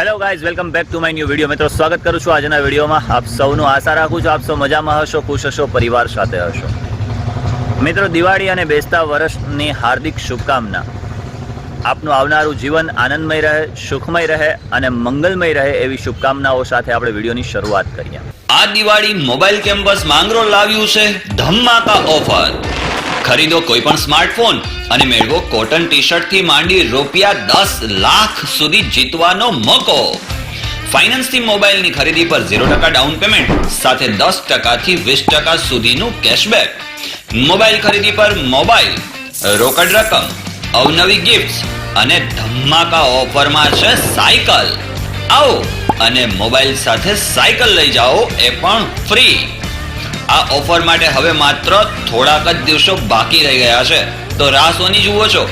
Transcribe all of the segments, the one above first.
Hello guys welcome back to my new video મિત્રો, સ્વાગત કરું છું આજના વિડીયોમાં. આપ સૌનું આશા રાખું છું, આપ સૌ મજામાં હશો, ખુશ હશો, પરિવાર સાથે હશો. મિત્રો, દિવાળી અને બેસતા વર્ષની હાર્દિક શુભકામના. આપનું આવનારું જીવન આનંદમય રહે, સુખમય રહે અને મંગલમય રહે એવી શુભકામનાઓ સાથે આપણે વિડીયોની શરૂઆત કરીએ. આ દિવાળી મોબાઈલ કેમ્પસ માંગરોળ લાવ્યું છે. ધમાકા ઓફર. ખરીદો કોઈ પણ સ્માર્ટફોન અને મેળવો કોટન ટી શર્ટથી માંડી રૂપિયા દસ લાખ સુધી જીતવાનો મોકો. ફાઇનાન્સથી મોબાઈલની ખરીદી પર ઝીરો ટકા ડાઉન પેમેન્ટ સાથે દસ ટકાથી વીસ ટકા સુધીનું કેશબેક મોબાઈલ ખરીદી પર મોબાઈલ રોકડ રકમ, અવનવી ગિફ્ટ્સ અને ધમાકા ઓફરમાં છે સાયકલ. આવો અને મોબાઈલ સાથે સાયકલ લઈ જાઓ એ પણ ફ્રી આ ઓફર માટે હવે માત્ર થોડાક જ દિવસો બાકી રહી ગયા છે. તો રાહ સોની જુઓ છો.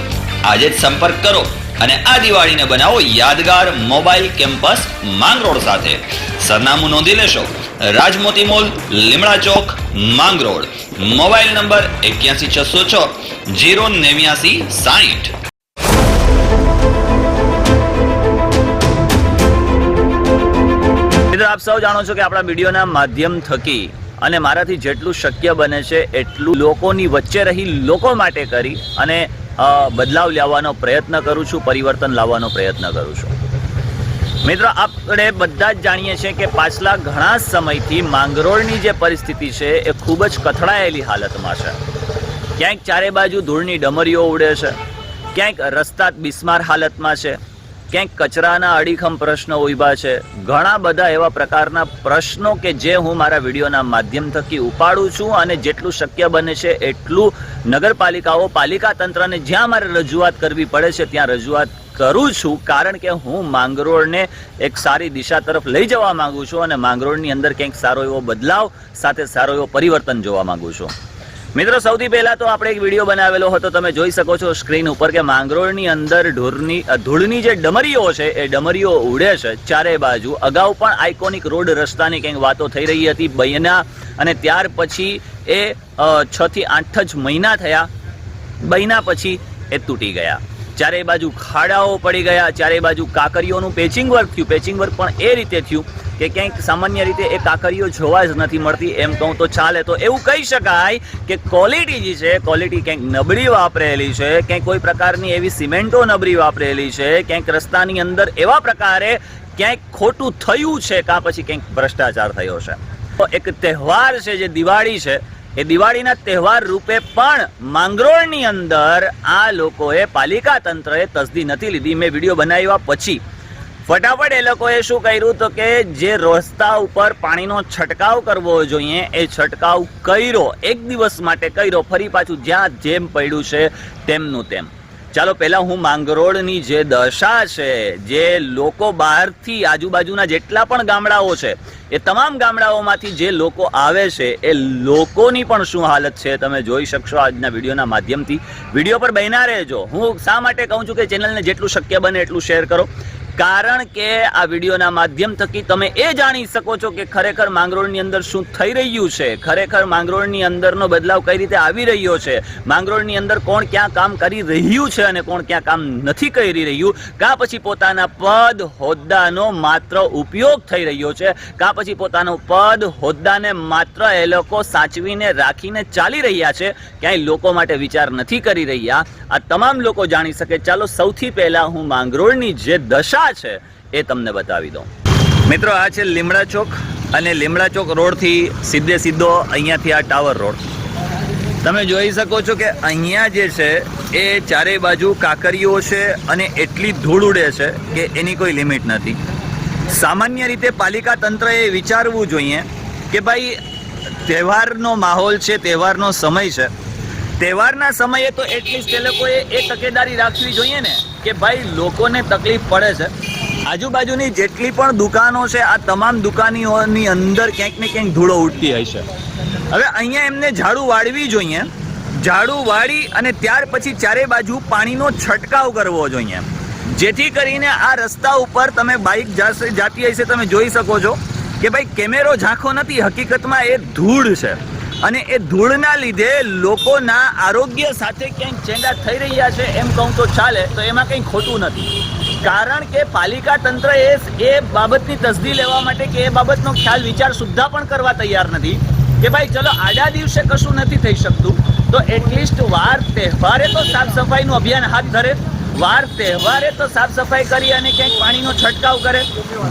આજે જ સંપર્ક કરો અને આ દિવાળીને બનાવો યાદગાર મોબાઈલ કેમ્પસ માંગરોળ સાથે. સરનામું નોંધી લેશો. રાજમોતી મોલ, લીમડા ચોક, માંગરોળ. મોબાઈલ નંબર એક્યાસી છસો છ, જીરો નેવ્યાસી મિત્રો, આપ સૌ જાણો છો કે આપણા વિડીયોના માધ્યમ થકી અને મારાથી જેટલું શક્ય બને છે, એટલું લોકોની વચ્ચે રહી લોકો માટે કરી અને બદલાવ લાવવાનો પ્રયત્ન કરું છું, પરિવર્તન લાવવાનો પ્રયત્ન કરું છું. મિત્રો, આપણે બધા જ જાણીએ છીએ કે પાછલા ઘણા સમયથી માંગરોળની જે પરિસ્થિતિ છે, એ ખૂબ જ કથળાયેલી હાલતમાં છે. ક્યાંક ચારે બાજુ ધૂળની ડમરીઓ ઉડે છે, ક્યાંક રસ્તા બિસ્માર હાલતમાં છે ક્યાંક કચરાના અડીખમ પ્રશ્નો ઊભા છે. ઘણા બધા એવા પ્રકારના પ્રશ્નો કે જે હું મારા વિડીયોના માધ્યમ થકી ઉપાડું છું અને જેટલું શક્ય બને છે એટલું નગરપાલિકાઓ, પાલિકા તંત્રને જ્યાં મારે રજૂઆત કરવી પડે છે ત્યાં રજૂઆત કરું છું. કારણ કે હું માંગરોળને એક સારી દિશા તરફ લઈ જવા માંગુ છું અને માંગરોળની અંદર ક્યાંક સારો એવો બદલાવ, સાથે સારો એવો પરિવર્તન જોવા માંગુ છું. મિત્રો, સૌથી પહેલા તો આપણે એક વીડિયો બનાવેલો હતો. તમે જોઈ શકો છો સ્ક્રીન ઉપર કે માંગરોળની અંદર ઢોરની ધૂળની જે ડમરીઓ છે, એ ડમરીઓ ઉડે છે ચારે બાજુ. અગાઉ પણ આઇકોનિક રોડ રસ્તાની કંઈક વાતો થઈ રહી હતી બયના અને ત્યાર પછી એ છ થી આઠ જ મહિના થયા. બયના પછી એ તૂટી ગયા. ચારે બાજુ ખાડાઓ પડી ગયા, ચારે બાજુ કાકરીઓનું પેચિંગ વર્ક થયું. પેચિંગ વર્ક પણ એ રીતે થયું. કે ક્યાંક સામાન્ય રીતે એ કાકરીઓ જોવા જ નથી મળતી, એમ કહું તો ચાલે. તો એવું કહી શકાય કે ક્વોલિટી જે છે ક્વોલિટી ક્યાંક નબળી વાપરેલી છે, ક્યાંક કોઈ પ્રકારની એવી સિમેન્ટો નબળી વાપરેલી છે, ક્યાંક રસ્તાની અંદર એવા પ્રકારે ક્યાંક ખોટું થયું છે કાં પછી ક્યાંક ભ્રષ્ટાચાર થયો છે. તો એક તહેવાર છે જે દિવાળી છે, એ દિવાળીના તહેવાર રૂપે પણ માંગરોળની અંદર આ લોકોએ પાલિકા તંત્રએ તસદી નથી લીધી. મેં વીડિયો બનાવ્યા પછી ફટાફટ એ લોકોએ શું કર્યું તો કે જે રસ્તા ઉપર પાણીનો છંટકાવ કરવો જોઈએ, એ છંટકાવ કર્યો. એક દિવસ માટે કર્યો, ફરી પાછું જ્યાં જેમ પડ્યું છે તેમનું તેમ. ચાલો, પહેલાં હું માંગરોળની જે દશા છે, જે લોકો બહારથી આજુબાજુના જેટલા પણ ગામડાઓ છે, એ તમામ ગામડાઓમાંથી જે લોકો આવે છે, એ લોકોની પણ શું હાલત છે તમે જોઈ શકશો આજના વિડીયોના માધ્યમથી. વીડિયો પર બહેના રહેજો. હું શા માટે કહું છું કે ચેનલને જેટલું શક્ય બને એટલું શેર કરો. કારણ કે આ વિડીયોના માધ્યમ થકી તમે એ જાણી શકો છો કે ખરેખર માંગરોળની અંદર શું થઈ રહ્યું છે. ખરેખર માંગરોળની અંદરનો બદલાવ કઈ રીતે આવી રહ્યો છે? માંગરોળની અંદર કોણ ક્યાં કામ કરી રહ્યું છે અને કોણ ક્યાં કામ નથી કરી રહ્યું? કાં પછી પોતાના પદ, હોદ્દાનો માત્ર ઉપયોગ થઈ રહ્યો છે? કાં પછી પોતાનું પદ, હોદ્દાને માત્ર એ લોકો સાચવીને રાખીને ચાલી રહ્યા છે? ક્યાંય લોકો માટે વિચાર નથી કરી રહ્યા? આ તમામ લોકો જાણી શકે. ચાલો સૌથી પહેલા હું માંગરોળની જે દશા છે એ તમને બતાવી દઉં. મિત્રો, આ છે લીમડા ચોક અને લીમડા ચોક રોડથી સીધે સીધો અહીંયાથી આ ટાવર રોડ. તમે જોઈ શકો છો કે અહીંયા જે છે એ ચારે બાજુ કાકરીઓ છે અને એટલી ધૂળ ઉડે છે કે એની કોઈ લિમિટ નથી. સામાન્ય રીતે પાલિકા તંત્રએ વિચારવું જોઈએ કે ભાઈ, તહેવારનો માહોલ છે, તહેવારનો સમય છે. તહેવારના સમયે તો એટલીસ્ટ એ લોકોએ એ તકેદારી રાખવી જોઈએ ને. કે ભાઈ લોકોને તકલીફ પડે છે. આજુબાજુની જેટલી પણ દુકાનો છે, આ તમામ દુકાનીઓની અંદર ક્યાંક ને ક્યાંક ધૂળો ઉડતી હશે હવે અહીંયા એમને ઝાડુ વાળવી જોઈએ. ઝાડુ વાળી અને ત્યાર પછી ચારે બાજુ પાણીનો છંટકાવ કરવો જોઈએ. જેથી કરીને આ રસ્તા ઉપર તમે બાઇક જાતી હશે, તમે જોઈ શકો છો કે ભાઈ કેમેરો ઝાંખો નથી, હકીકતમાં એ ધૂળ છે. અને એ ધૂળના લીધે લોકોના આરોગ્ય સાથે ક્યાંક ચેંડા થઈ રહ્યા છે એમ કહું તો ચાલે, તો એમાં કંઈ ખોટું નથી. કારણ કે પાલિકા તંત્ર એ એ બાબતની તસદી લેવા માટે કે એ બાબતનો ખ્યાલ વિચાર સુદ્ધા પણ કરવા તૈયાર નથી, કે ભાઈ ચલો આડા દિવસે કશું નથી થઈ શકતું, તો એટલીસ્ટ વાર તહેવારે તો સાફ સફાઈનું અભિયાન હાથ ધરે, વાર તહેવારે તો સાફ સફાઈ કરી અને ક્યાંક પાણીનો છંટકાવ કરે.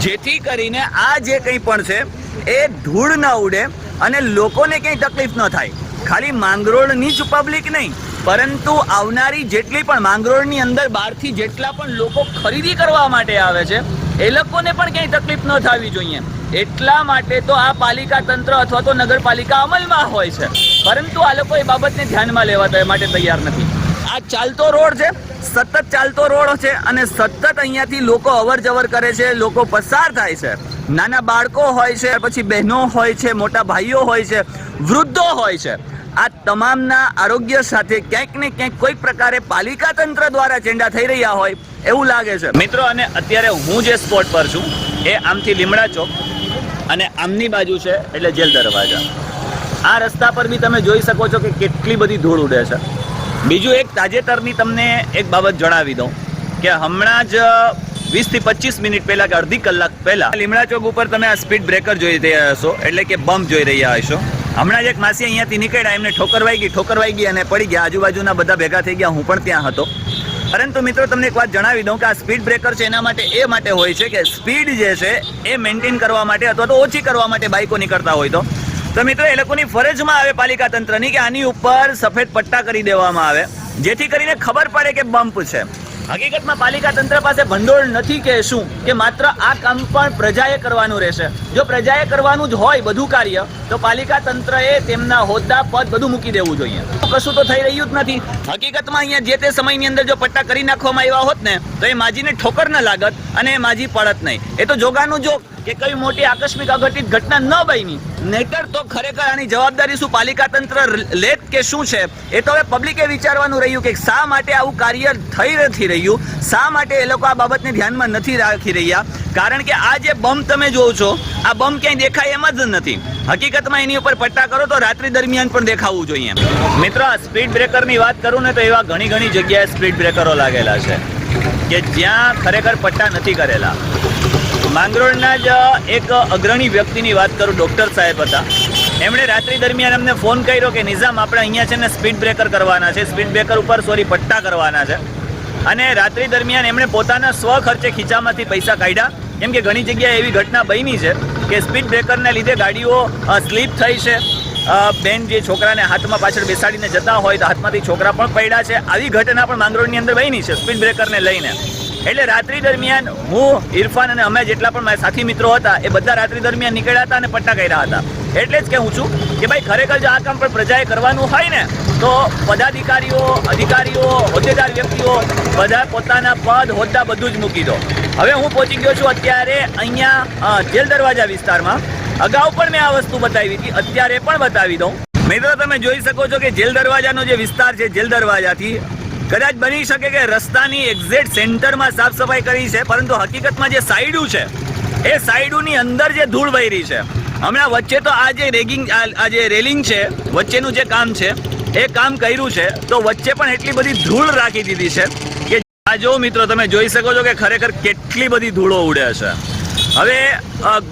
જેથી કરીને આ જે કંઈ પણ છે, એ ધૂળ ન ઉડે અને લોકોને ક્યાંય તકલીફ ન થાય. ખાલી માંગરોળની જ પબ્લિક નહીં, પરંતુ આવનારી જેટલી પણ માંગરોળની અંદર બહારથી જેટલા પણ લોકો ખરીદી કરવા માટે આવે છે, એ લોકોને પણ ક્યાંય તકલીફ ન થવી જોઈએ. એટલા માટે તો આ પાલિકા તંત્ર અથવા તો નગરપાલિકા અમલમાં હોય છે. પરંતુ આ લોકો એ બાબતને ધ્યાનમાં લેવા માટે તૈયાર નથી. આ ચાલતો રોડ છે, સતત ચાલતો રોડ છે અને સતત અહીંયાથી લોકો અવર જવર કરે છે, લોકો પસાર થાય છે. નાના બાળકો હોય છે, પછી બહેનો હોય છે, મોટા ભાઈઓ હોય છે, વૃદ્ધો હોય છે. આ તમામના આરોગ્ય સાથે ક્યાંક ને ક્યાંક કોઈક પ્રકારે પાલિકા તંત્ર દ્વારા ચેંડા થઈ રહ્યા હોય એવું લાગે છે. મિત્રો, અને અત્યારે હું જે સ્પોટ પર છું, એ આમથી લીમડા ચોક અને આમની બાજુ છે, એટલે જેલ દરવાજા. આ રસ્તા પર બી તમે જોઈ શકો છો કે કેટલી બધી ધૂળ ઉડે છે. બીજું એક તાજેતરની તમને એક બાબત જણાવી દઉં કે હમણાં જ વીસથી પચીસ મિનિટ પહેલા કે અડધી કલાક પહેલા લીમડા ચોક ઉપર તમે આ સ્પીડ બ્રેકર જોઈ રહ્યા હશો, એટલે કે બમ્પ જોઈ રહ્યા હશો. હમણાં જ એક માસી અહીંયાથી નીકળ્યા, એમને ઠોકર વાઈ ગઈ, ઠોકર વાઈ ગઈ અને પડી ગયા. આજુબાજુના બધા ભેગા થઈ ગયા, હું પણ ત્યાં હતો. પરંતુ મિત્રો, તમને એક વાત જણાવી દઉં કે આ સ્પીડ બ્રેકર છે એના માટે, એ માટે હોય છે કે સ્પીડ જે છે, એ મેન્ટેન કરવા માટે અથવા તો ઓછી કરવા માટે બાઇકો નીકળતા હોય તો. તો મિત્રો, એ લોકોની ફરજમાં આવે પાલિકા તંત્રની કે આની ઉપર સફેદ પટ્ટા કરી દેવામાં આવે, જેથી કરીને ખબર પડે કે બમ્પ છે. હકીકતમાં પાલિકા તંત્ર પાસે ભંડોળ નથી કે શું? કે માત્ર આ કામ પણ પ્રજાએ કરવાનું રહેશે? જો પ્રજાએ કરવાનું જ હોય બધું કાર્ય, તો પાલિકા તંત્રએ તેમના હોદ્દા પદ બધું મૂકી દેવું જોઈએ. કશું તો થઈ રહ્યું જ નથી. હકીકતમાં અહીંયા જે તે સમયની અંદર જો પટ્ટા કરી નાખવામાં આવ્યા હોત ને, તો એ માજીને ઠોકર ન લાગત અને એ માજી પડત નહીં. એ તો જોગાનું જોગ. કે કઈ મોટી આકસ્મિક અઘટિત ઘટના ન બની. નહીતર તો ખરેખર આની જવાબદારી શું પાલિકા તંત્ર લેત કે શું છે? એ તો હવે પબ્લિકે વિચારવાનું રહ્યું કે શા માટે આવું કાર્ય થઈ નથી રહ્યું? શા માટે એ લોકો આ બાબતને ધ્યાનમાં નથી રાખી રહ્યા? કારણ કે આ જે બમ તમે જોવો છો, આ બમ ક્યાંય દેખાય એમ જ નથી. હકીકતમાં એની ઉપર પટ્ટા કરો તો રાત્રિ દરમિયાન પણ દેખાવું જોઈએ. મિત્રો સ્પીડ બ્રેકરની વાત કરું ને તો એવા ઘણી ઘણી જગ્યાએ સ્પીડ બ્રેકરો લાગેલા છે કે જ્યાં ખરેખર પટ્ટા નથી કરેલા. માંગરોળના જ એક અગ્રણી વ્યક્તિની વાત કરું, ડૉક્ટર સાહેબ હતા. એમણે રાત્રિ દરમિયાન અમને ફોન કર્યો કે, નિઝામ, આપણે અહીંયા છે ને સ્પીડ બ્રેકર કરવાના છે. સ્પીડ બ્રેકર ઉપર, સોરી, પટ્ટા કરવાના છે. અને રાત્રિ દરમિયાન એમણે પોતાના સ્વ ખર્ચે ખીચામાંથી પૈસા કાઢ્યા. કેમ કે ઘણી જગ્યાએ એવી ઘટના બની છે કે સ્પીડ બ્રેકરને લીધે ગાડીઓ સ્લીપ થઈ છે. બેન જે છોકરાને હાથમાં પાછળ બેસાડીને જતા હોય તો હાથમાંથી છોકરા પણ પડ્યા છે. આવી ઘટના પણ માંગરોળની અંદર બની છે, સ્પીડ બ્રેકરને લઈને. એટલે રાત્રિ દરમિયાન હું, ઇરફાન અને અમે જેટલા પણ મારા સાથી મિત્રો હતા, એ બધા રાત્રિ દરમિયાન નીકળ્યા હતા અને પટ્ટા કર્યા હતા. એટલે જ કહું છું કે ભાઈ, ખરેખર જો આ કામ પણ પ્રજાએ કરવાનું હોય ને, તો પદાધિકારીઓ, અધિકારીઓ, હોદ્દેદાર વ્યક્તિઓ બધા પોતાના પદ, હોદ્દા બધું જ મૂકી દો. હવે હું પહોંચી ગયો છું અત્યારે અહીંયા જેલ દરવાજા વિસ્તારમાં. અગાઉ પણ મેં આ વસ્તુ બતાવી હતી, અત્યારે પણ બતાવી દઉં. મિત્રો, તમે જોઈ શકો છો કે જેલ દરવાજાનો જે વિસ્તાર છે, જેલ દરવાજાથી કદાચ બની શકે કે રસ્તાની એક્ઝેક્ટ સેન્ટરમાં સાફ સફાઈ કરી છે, પરંતુ હકીકતમાં જે સાઈડું છે, એ સાઈડુની અંદર જે ધૂળ વહી છે, હમણાં વચ્ચે તો આ જે રેગિંગ, આ જે રેલિંગ છે, વચ્ચેનું જે કામ છે, એ કામ કર્યું છે, તો વચ્ચે પણ એટલી બધી ધૂળ રાખી દીધી છે કે આ જો મિત્રો તમે જોઈ શકો છો કે ખરેખર કેટલી બધી ધૂળો ઉડે છે. હવે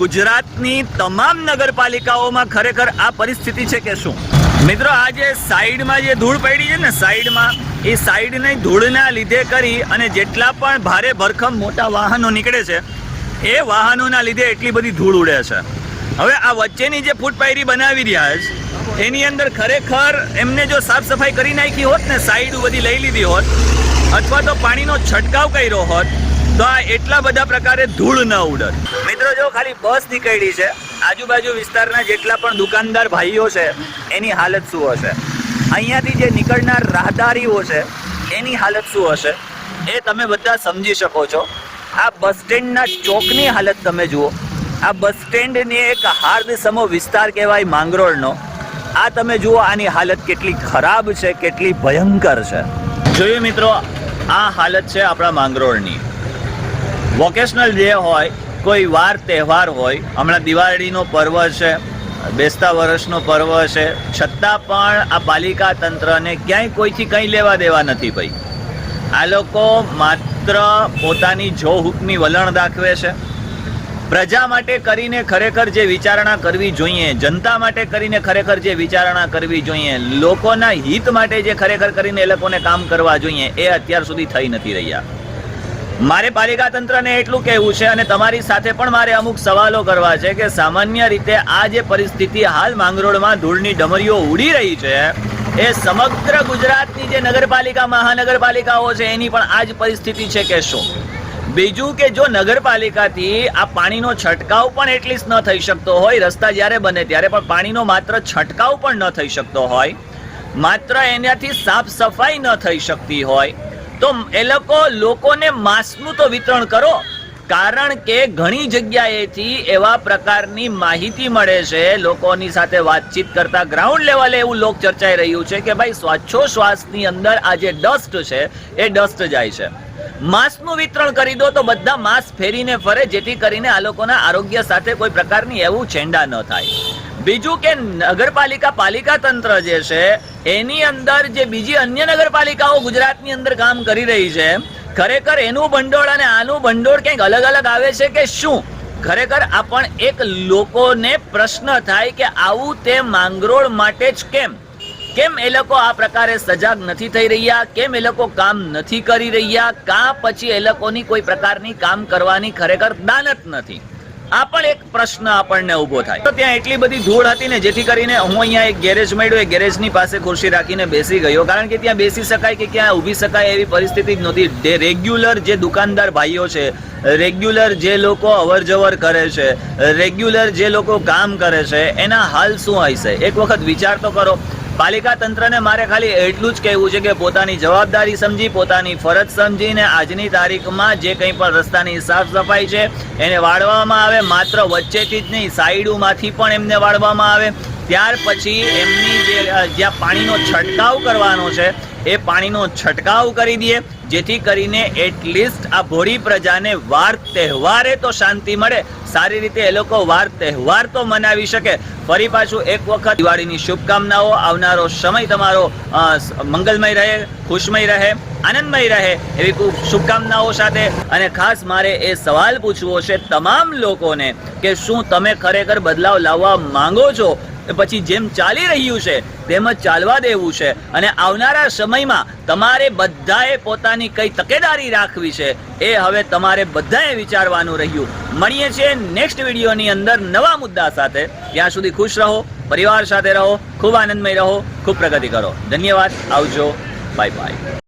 ગુજરાતની તમામ નગરપાલિકાઓમાં ખરેખર આ પરિસ્થિતિ છે કે શું? મિત્રો આ જે સાઈડમાં જે ધૂળ પડી છે ને, સાઈડમાં, એ સાઈડની ધૂળના લીધે કરી અને જેટલા પણ ભારે ભરખમ મોટા વાહનો નીકળે છે, એ વાહનોના લીધે એટલી બધી ધૂળ ઉડે છે. હવે આ વચ્ચેની જે ફૂટપાયરી બનાવી રહ્યા છે, એની અંદર ખરેખર એમને જો સાફ સફાઈ કરી નાખી હોત ને, સાઈડ બધી લઈ લીધી હોત, અથવા તો પાણીનો છંટકાવ કર્યો હોત, તો આ એટલા બધા પ્રકારે ધૂળ ન ઉડત. મિત્રો, જો ખાલી બસ નીકળી છે આજુબાજુ વિસ્તારના જેટલા પણ દુકાનદાર ભાઈઓ છે, એની હાલત શું હશે? અહીંયાથી જે નીકળનાર રાહદારીઓ છે, એની હાલત શું હશે? એ તમે બધા સમજી શકો છો. આ બસ સ્ટેન્ડના ચોકની હાલત તમે જુઓ. આ બસ સ્ટેન્ડની એક હાર્દ સમો વિસ્તાર કહેવાય માંગરોળનો. આ તમે જુઓ આની હાલત કેટલી ખરાબ છે, કેટલી ભયંકર છે. જોયું મિત્રો, આ હાલત છે આપણા માંગરોળની. વોકેશનલ ડે હોય કોઈ વાર તહેવાર હોય, હમણાં દિવાળીનો પર્વ છે, બેસતા વર્ષનો પર્વ છે, છતાં પણ આ પાલિકા તંત્રને ક્યાંય કોઈથી કંઈ લેવા દેવા નથી ભાઈ. આ લોકો માત્ર પોતાની જો હુકમી વલણ દાખવે છે. પ્રજા માટે કરીને ખરેખર જે વિચારણા કરવી જોઈએ, જનતા માટે કરીને ખરેખર જે વિચારણા કરવી જોઈએ, લોકોના હિત માટે જે ખરેખર કરીને એ લોકોને કામ કરવા જોઈએ, એ અત્યાર સુધી થઈ નથી રહ્યા. મારે પાલિકા તંત્રને એટલું કહેવું છે અને તમારી સાથે પણ મારે અમુક સવાલો કરવા છે કે સામાન્ય રીતે આ જે પરિસ્થિતિ હાલ માંગરોળમાં ધૂળની ડમરીઓ ઉડી રહી છે, એ સમગ્ર ગુજરાતની જે નગરપાલિકા, મહાનગરપાલિકાઓ છે, એની પણ આ જ પરિસ્થિતિ છે કે શું? બીજું કે જો નગરપાલિકાથી આ પાણીનો છંટકાવ પણ એટલીસ્ટ ન થઈ શકતો હોય, રસ્તા જ્યારે બને ત્યારે પણ પાણીનો માત્ર છંટકાવ પણ ન થઈ શકતો હોય, માત્ર એનાથી સાફ સફાઈ ન થઈ શકતી હોય તો એ લોકો લોકોને માસ્કનું તો વિતરણ કરો, કારણ કે ઘણી જગ્યાએથી એવા પ્રકારની માહિતી મળે છે, લોકોની સાથે વાતચીત કરતા ગ્રાઉન્ડ લેવલે એવું લોક ચર્ચાઈ રહ્યું છે કે ભાઈ શ્વાસની અંદર આ જે ડસ્ટ છે, એ ડસ્ટ જાય છે. માસ્કનું વિતરણ કરી દો તો બધા માસ્ક ફેરીને ફરે, જેથી કરીને આ લોકોના આરોગ્ય સાથે કોઈ પ્રકારની એવું છેંડા ન થાય. બીજું કે નગરપાલિકા પાલિકા તંત્ર જે છે, એની અંદર જે બીજી અન્ય નગરપાલિકાઓ ગુજરાતની અંદર કામ કરી રહી છે, ખરેખર એનું ભંડોળ અને આનું ભંડોળ કંઈક અલગ અલગ આવે છે કે શું? ખરેખર આ પણ એક લોકોને પ્રશ્ન થાય કે આવું તે માંગરોળ માટે જ કેમ? કેમ એ લોકો આ પ્રકારે સજાગ નથી થઈ રહ્યા? કેમ એ લોકો કામ નથી કરી રહ્યા? કા પછી એ લોકોની કોઈ પ્રકારની કામ કરવાની ખરેખર દાનત નથી? આ પણ એક પ્રશ્ન આપણને ઊભો થાય. તો ત્યાં એટલી બધી ધૂળ હતી ને જેથી કરીને હું અહીંયા એક ગેરેજ મળ્યો, એ ગેરેજની પાસે ખુરશી રાખીને બેસી ગયો. કારણ કે ત્યાં બેસી શકાય કે ક્યાં ઊભી શકાય એવી પરિસ્થિતિ જ નહોતી. રેગ્યુલર જે દુકાનદાર ભાઈઓ છે, રેગ્યુલર જે લોકો અવર જવર કરે છે, રેગ્યુલર જે લોકો કામ કરે છે, એના હાલ શું હશે? એક વખત વિચાર તો કરો. પાલિકા તંત્રને મારે ખાલી એટલું જ કહેવું છે કે પોતાની જવાબદારી સમજી, પોતાની ફરજ સમજીને આજની તારીખમાં જે કંઈ પણ રસ્તાની સાફ સફાઈ છે, એને વાળવામાં આવે. માત્ર વચ્ચેથી જ નહીં, સાઈડોમાંથી પણ એમને વાળવામાં આવે. ત્યાર પછી એમની જે જ્યાં પાણીનો છંટકાવ કરવાનો છે એ પાણીનો છંટકાવ કરી દઈએ, જેથી કરીને એટલીસ્ટ આ ભોળી પ્રજાને વાર તહેવારે તો શાંતિ મળે. સારી રીતે એ લોકો વાર તહેવાર તો મનાવી શકે. ફરી પાછું એક વખત દિવાળીની શુભકામનાઓ. આવનારો સમય તમારો મંગલમય રહે, ખુશમય રહે, આનંદમય રહે એવી ખૂબ શુભકામનાઓ સાથે. અને ખાસ મારે એ સવાલ પૂછવો છે તમામ લોકોને કે શું તમે ખરેખર બદલાવ લાવવા માંગો છો? પછી જેમ ચાલી રહ્યું છે, તેમ જ ચાલવા દેવું છે. અને આવનારા સમયમાં તમારે બધાએ પોતાની કઈ તકેદારી રાખવી છે, એ હવે તમારે બધાએ વિચારવાનું રહ્યું. મળીએ છીએ નેક્સ્ટ વિડીયોની અંદર નવા મુદ્દા સાથે. ત્યાં સુધી ખુશ રહો, પરિવાર સાથે રહો, ખૂબ આનંદમય રહો, ખૂબ પ્રગતિ કરો. ધન્યવાદ, આવજો. Bye bye